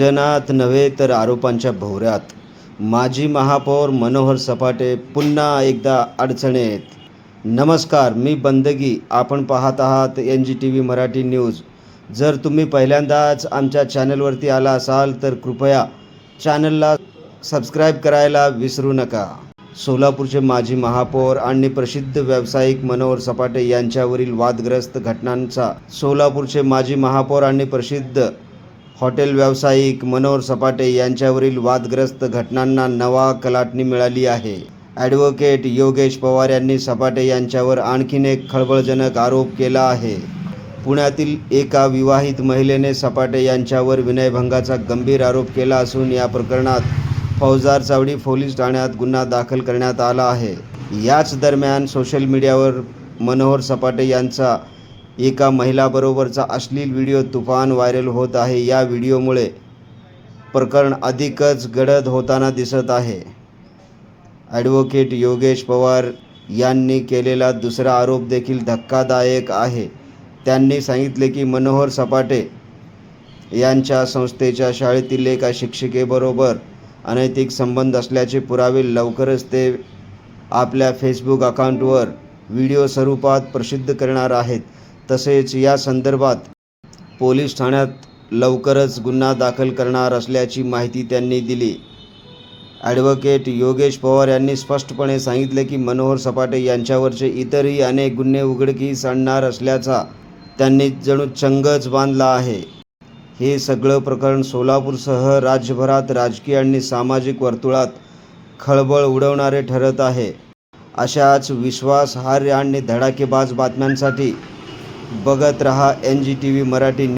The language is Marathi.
जनात नव्हे तर आरोपांच्या भोवऱ्यात. माजी महापौर मनोहर सपाटे पुन्हा एकदा अडचणीत. नमस्कार मी बंदगी. आपण पाहत आहात N G T V Marathi news. जर तुम्ही पहिल्यांदाच आमच्या चॅनलवरती आला असाल तर कृपया चॅनलला सबस्क्राईब करायला विसरू नका. सोलापूरचे माजी महापौर आणि प्रसिद्ध व्यावसायिक मनोहर सपाटे यांच्यावरील वादग्रस्त घटनांचा सोलापूरचे माजी महापौर आणि प्रसिद्ध हॉटेल व्यावसायिक मनोहर सपाटे यांच्यावरील वादग्रस्त घटनांना नवा कलाटणी मिळाली आहे. ॲडव्होकेट योगेश पवार यांनी सपाटे यांच्यावर आणखीन एक खळबळजनक आरोप केला आहे. पुण्यातील एका विवाहित महिलेने सपाटे यांच्यावर विनयभंगाचा गंभीर आरोप केला असून या प्रकरणात फौजदार चावडी पोलीस ठाण्यात गुन्हा दाखल करण्यात आला आहे. याच दरम्यान सोशल मीडियावर मनोहर सपाटे यांचा एका महिलाबरोबरचा अश्लील व्हिडिओ तुफान व्हायरल होत आहे. या व्हिडिओमुळे प्रकरण अधिकच गडद होताना दिसत आहे. ॲडव्होकेट योगेश पवार यांनी केलेला दुसरा आरोप देखील धक्कादायक आहे. त्यांनी सांगितले की मनोहर सपाटे यांच्या संस्थेच्या शाळेतील एका शिक्षिकेबरोबर अनैतिक संबंध असल्याचे पुरावे लवकरच ते आपल्या फेसबुक अकाउंटवर व्हिडिओ स्वरूपात प्रसिद्ध करणार आहेत. तसेच या संदर्भात पोलीस ठाण्यात लवकरच गुन्हा दाखल करणार असल्याची माहिती त्यांनी दिली. ॲडव्होकेट योगेश पवार यांनी स्पष्टपणे सांगितले की मनोहर सपाटे यांच्यावरचे इतरही अनेक गुन्हे उघडकीस आणणार असल्याचा त्यांनी जणू चंगच बांधला आहे. हे सगळं प्रकरण सोलापूरसह राज्यभरात राजकीय आणि सामाजिक वर्तुळात खळबळ उडवणारे ठरत आहे. अशाच विश्वासार्ह आणि धडाकेबाज बातम्यांसाठी बघत रहा N G T V Marathi